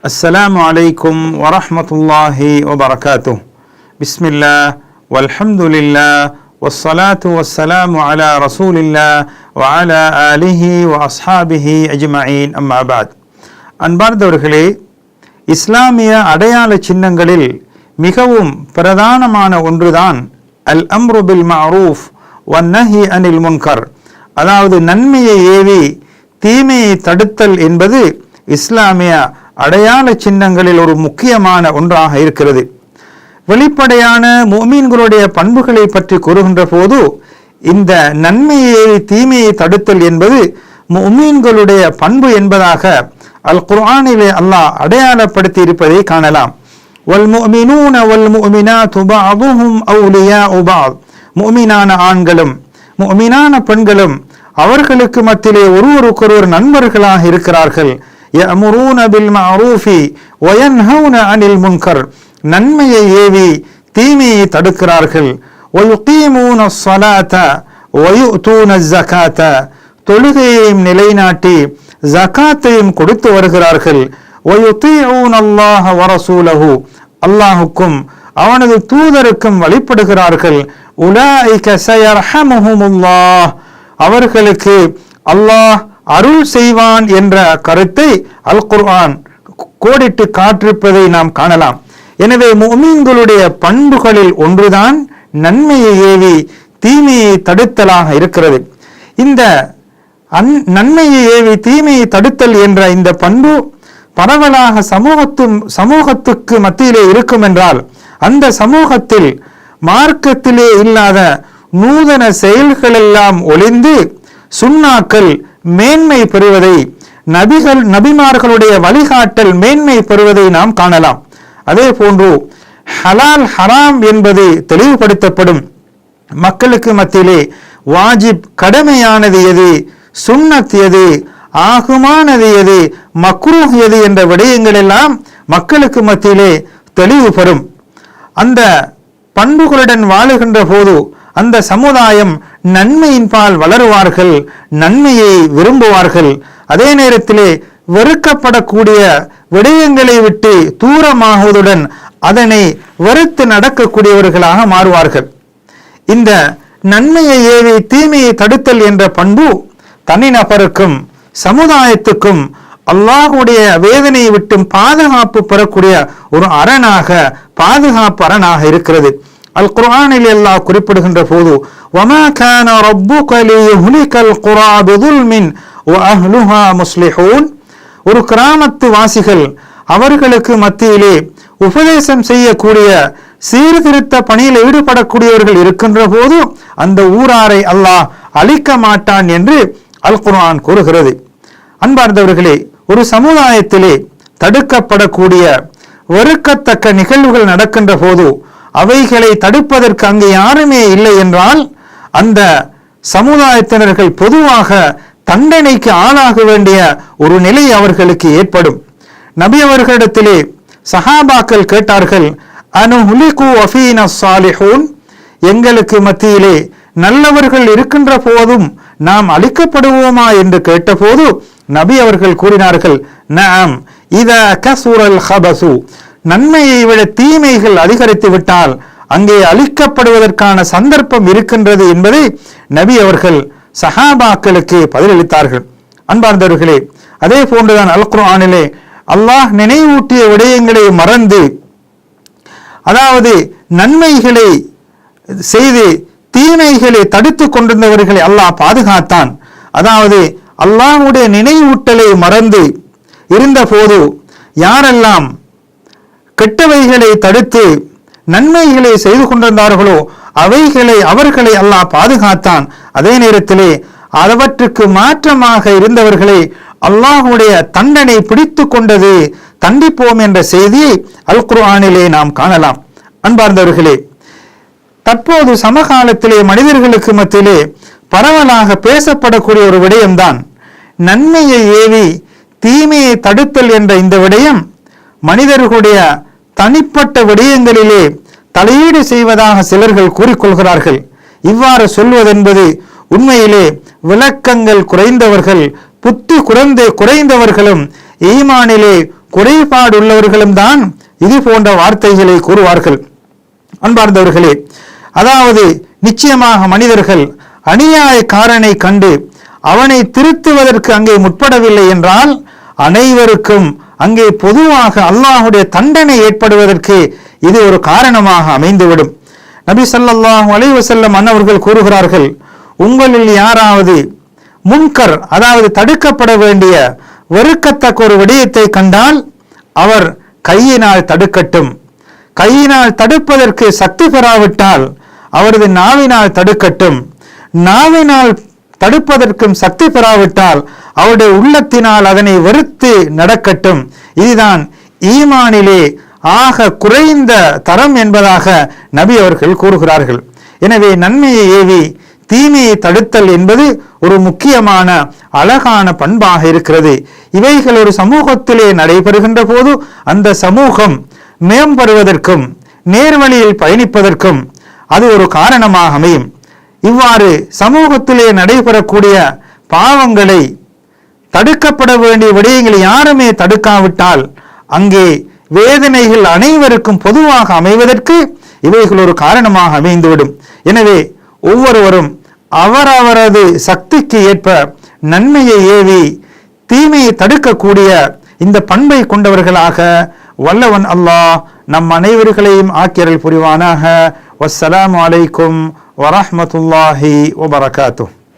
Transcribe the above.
السلام عليكم ورحمة الله وبركاته بسم الله والحمد لله والصلاة والسلام على رسول الله وعلى آله وأصحابه أجمعين أما بعد அன்பார்ந்தவர்களே இஸ்லாமிய அடையாள சின்னங்களில் மிகவும் பிரதானமான ஒன்றுதான் அல் அம்ரு பில் மஅரூஃப் வன்னஹி அனில் முன்கர் அதாவது நன்மையை ஏவி தீமையை தடுத்தல் என்பது இஸ்லாமிய அடையாள சின்னங்களில் ஒரு முக்கியமான ஒன்றாக இருக்கிறது. வெளிப்படையான மோமீன்களுடைய பண்புகளை பற்றி கூறுகின்ற போது இந்த நன்மையை தீமையை தடுத்தல் என்பது முமீன்களுடைய பண்பு என்பதாக அல் குர்ஆனிலே அல்லாஹ் அடையாளப்படுத்தி இருப்பதை காணலாம். வல்முமினூன வல்முமினாத்து பஅதுஹும் அவுலியாஉ பஅத். முஃமினான ஆண்களும் முஃமினான பெண்களும் அவர்களுக்கு மத்தியிலே ஒருவருக்கொருவர் நண்பர்களாக இருக்கிறார்கள். யமுரூன பில் மஅரூஃபி வயன்ஹவுன அனில் முன்கர் நன்மையை ஏவி தீமையை தடுக்கிறார்கள். ஒயுகீமூன ஸலாத வயுத்தூன ஜகாத்த தொழுகையையும் நிலைநாட்டி ஜகாத்தையும் கொடுத்து வருகிறார்கள். ஒயுத்தீஊன் அல்லாஹ வரசூலஹு அல்லாஹுக்கும் அவனது தூதருக்கும் வழிபடுகிறார்கள். உலாய் கசயர்ஹமுஹுமுல்லாஹ் அவர்களுக்கு அல்லாஹ் அருள் செய்வான் என்ற கருத்தை அல் குர்ஆன் கோடிட்டு காட்டிருப்பதை நாம் காணலாம். எனவே முமீன்களுடைய பண்புகளில் ஒன்றுதான் நன்மையை ஏவி தீமையை தடுத்தலாக இருக்கிறது. இந்த அன் நன்மையை ஏவி தீமையை தடுத்தல் என்ற இந்த பண்பு பரவலாக சமூகத்து சமூகத்துக்கு மத்தியிலே இருக்கும் என்றால் அந்த சமூகத்தில் மார்க்கத்திலே இல்லாத நூதன செயல்கள் எல்லாம் ஒளிந்து சுண்ணாக்கள் மேன்மை பெறுவதை நபிகள் நபிமார்களுடைய வழிகாட்டல் மேன்மை பெறுவதை நாம் காணலாம். அதே போன்று ஹலால் ஹராம் என்பது தெளிவுபடுத்தப்படும். மக்களுக்கு மத்தியிலே வாஜிப் கடமையானது எது? சுண்ணத் எது? ஆகுமானது எது? மக்ரூஹ் எது? என்ற விடயங்கள் எல்லாம் மக்களுக்கு மத்தியிலே தெளிவு பெறும் அந்த பண்புகளுடன் வாழுகின்ற போது அந்த சமுதாயம் நன்மையின்பால் வளருவார்கள் நன்மையை விரும்புவார்கள். அதே நேரத்திலே வெறுக்கப்படக்கூடிய விடயங்களை விட்டு தூரமாகுவதுடன் அதனை வெறுத்து நடக்கக்கூடியவர்களாக மாறுவார்கள். இந்த நன்மையை ஏவி தீமையை தடுத்தல் என்ற பண்பு தனிநபருக்கும் சமுதாயத்துக்கும் அல்லாஹுடைய வேதனையை விட்டும் பாதுகாப்பு பெறக்கூடிய ஒரு அரணாக பாதுகாப்பு அரணாக இருக்கிறது. அல் குர்ஆனில் எல்லாம் குறிப்பிடுகின்ற போது وما كان ربك ليهلك القرى بظلم واهلها مصلحون ஒரு கிராமத்து வாசிகள் அவர்களுக்கு மத்தியிலே உபதேசம் செய்யக்கூடிய சீர்திருத்த பணியில் ஈடுபடக்கூடியவர்கள் இருக்கின்ற போது அந்த ஊராரை அல்லாஹ் அழிக்க மாட்டான் என்று அல் குர்ஆன் கூறுகிறது அன்பார்ந்தவர்களே ஒரு சமுதாயத்திலே தடுக்கப்படக்கூடிய வெறுக்கத்தக்க நிகழ்வுகள் நடக்கின்ற போது அவைகளை தடுப்பதற்கு அங்கு யாருமே இல்லை என்றால் அந்த சமுதாயத்தினர்கள் பொதுவாக தண்டனைக்கு ஆளாக வேண்டிய ஒரு நிலை அவர்களுக்கு ஏற்படும். நபி அவர்களிடத்திலே சஹாபாக்கள் கேட்டார்கள் அனு அஃபீன சாலிஹூன் எங்களுக்கு மத்தியிலே நல்லவர்கள் இருக்கின்ற போதும் நாம் அழிக்கப்படுவோமா என்று கேட்டபோது நபி அவர்கள் கூறினார்கள் நாம் இத கசூரல் ஹபசு நன்மையை விட தீமைகள் அதிகரித்து விட்டால் அங்கே அழிக்கப்படுவதற்கான சந்தர்ப்பம் இருக்கின்றது என்பதை நபி அவர்கள் சஹாபாக்களுக்கு பதிலளித்தார்கள். அன்பார்ந்தவர்களே அதே போன்றுதான் அல் குர்ஆனிலே அல்லாஹ் நினைவூட்டிய விடயங்களை மறந்து அதாவது நன்மைகளை செய்து தீமைகளை தடுத்து கொண்டிருந்தவர்களை அல்லாஹ் பாதுகாத்தான். அதாவது அல்லாஹுடைய நினைவூட்டலை மறந்து இருந்தபோது யாரெல்லாம் கெட்டவைகளை தடுத்து நன்மைகளை செய்து கொண்டிருந்தார்களோ அவைகளை அவர்களை அல்லாஹ் பாதுகாத்தான். அதே நேரத்திலே அவற்றுக்கு மாற்றமாக இருந்தவர்களை அல்லாஹுடைய தண்டனை பிடித்து கொண்டது தண்டிப்போம் என்ற செய்தியை அல் குர்ஆனிலே நாம் காணலாம். அன்பார்ந்தவர்களே தற்போது சமகாலத்திலே மனிதர்களுக்கு மத்தியிலே பரவலாக பேசப்படக்கூடிய ஒரு விடயம்தான் நன்மையை ஏவி தீமையை தடுத்தல் என்ற இந்த விடயம் மனிதர்களுடைய தனிப்பட்ட விடயங்களிலே தலையீடு செய்வதாக சிலர்கள் கூறிக்கொள்கிறார்கள். இவ்வாறு சொல்வதென்பது உண்மையிலே விளக்கங்கள் குறைந்தவர்கள் புத்தி குறைந்து குறைந்தவர்களும் ஈமானிலே குறைபாடு உள்ளவர்களும் தான் இது போன்ற வார்த்தைகளை கூறுவார்கள். அன்பார்ந்தவர்களே அதாவது நிச்சயமாக மனிதர்கள் அநியாயக்காரனை கண்டு அவனை திருத்துவதற்கு அங்கே முற்படவில்லை என்றால் அனைவருக்கும் அங்கே பொதுவாக அல்லாஹுடைய தண்டனை ஏற்படுவதற்கு இது ஒரு காரணமாக அமைந்துவிடும். நபி ஸல்லல்லாஹு அலைவசல்லம் அன்னவர்கள் கூறுகிறார்கள் உங்களில் யாராவது முன்கர் அதாவது தடுக்கப்பட வேண்டிய வெறுக்கத்தக்க ஒரு விடயத்தை கண்டால் அவர் கையினால் தடுக்கட்டும். கையினால் தடுப்பதற்கு சக்தி பெறாவிட்டால் அவரது நாவினால் தடுக்கட்டும். நாவினால் தடுப்பதற்கும் சக்தி பெறாவிட்டால் அவருடைய உள்ளத்தினால் அதனை வெறுத்து நடக்கட்டும். இதுதான் ஈமானிலே ஆக குறைந்த தரம் என்பதாக நபி அவர்கள் கூறுகிறார்கள். எனவே நன்மையை ஏவி தீமையை தடுத்தல் என்பது ஒரு முக்கியமான அழகான பண்பாக இருக்கிறது. இவைகள் ஒரு சமூகத்திலே நடைபெறுகின்ற போது அந்த சமூகம் மேம்படுவதற்கும் நேர்வழியில் பயணிப்பதற்கும் அது ஒரு காரணமாக அமையும். இவ்வாறு சமூகத்திலே நடைபெறக்கூடிய பாவங்களை தடுக்கப்பட வேண்டிய விடயங்களை யாருமே தடுக்காவிட்டால் அங்கே வேதனைகள் அனைவருக்கும் பொதுவாக அமைவதற்கு இவைகள் ஒரு காரணமாக அமைந்துவிடும். எனவே ஒவ்வொருவரும் அவரவரது சக்திக்கு ஏற்ப நன்மையை ஏவி தீமையை தடுக்கக்கூடிய இந்த பண்பை கொண்டவர்களாக வல்லவன் அல்லாஹ் நம் அனைவர்களையும் ஆக்கியரல் புரிவானாக. வசலாம் அலைக்கும் வரமத்துல்லாஹி வபரகாத்துஹ்.